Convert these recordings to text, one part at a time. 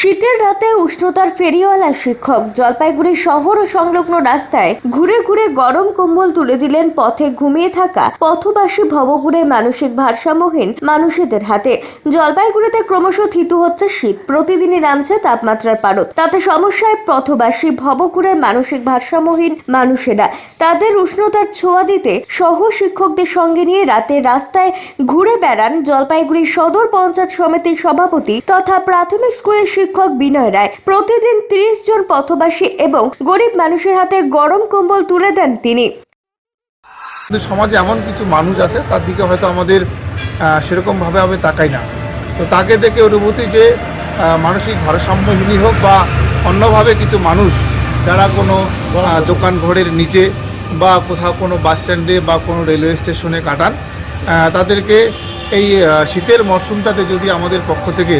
শীতের রাতে উষ্ণতার ফেরিওয়ালা শিক্ষক জলপাইগুড়ি শহর ও সংলগ্ন রাস্তায় ঘুরে ঘুরে গরম কম্বল তুলে দিলেন পথে ঘুমিয়ে থাকা পথবাসী ভবঘুরে মানসিক ভারসাম্যহীন মানুষেদের হাতে। জলপাইগুড়িতে ক্রমশ থিতু হচ্ছে শীত। প্রতিদিনই নামছে তাপমাত্রার পারদ। তাতে সমস্যায় পথবাসী ভবঘুরে মানসিক ভারসাম্যহীন মানুষেরা। তাদের উষ্ণতার ছোঁয়া দিতে সহ শিক্ষকদের সঙ্গে নিয়ে রাতে রাস্তায় ঘুরে বেড়ান জলপাইগুড়ি সদর পঞ্চায়েত সমিতির সভাপতি তথা প্রাথমিক স্কুলের শিক্ষক বিনয় রায়। প্রতিদিন ত্রিশ জন পথবাসী এবং গরিব মানুষের হাতে গরম কম্বল তুলে দেন তিনি। সমাজে এমন কিছু মানুষ আছে, তার দিকে হয়তো আমাদের সেরকমভাবে আমি তাকাই না। তো তাকে দেখে অনুভূতি যে মানসিক ভারসাম্যহীনই হোক বা অন্যভাবে কিছু মানুষ, যারা কোনো দোকান ঘরের নিচে বা কোথাও কোনো বাস স্ট্যান্ডে বা কোনো রেলওয়ে স্টেশনে কাটান তাদেরকে এই শীতের মরশুমটাতে যদি আমাদের পক্ষ থেকে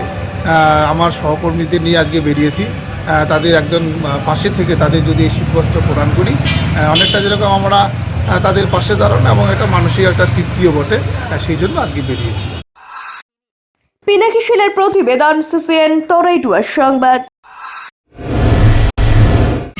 আমার সহকর্মীদের নিয়ে আজকে বেরিয়েছি। তাদের একজন পাশে থেকে তাদের যদি এই শীতবস্ত্র প্রদান করি অনেকটা যেরকম আমরা তাদের পাশে দাঁড়ানো এবং একটা মানসিক একটা তৃপ্তিও বটে সেই জন্য আজকে বেরিয়েছি। পিনাকি শিলের প্রতিবেদন, সিসিএন তরাইটুয়ার সংবাদ।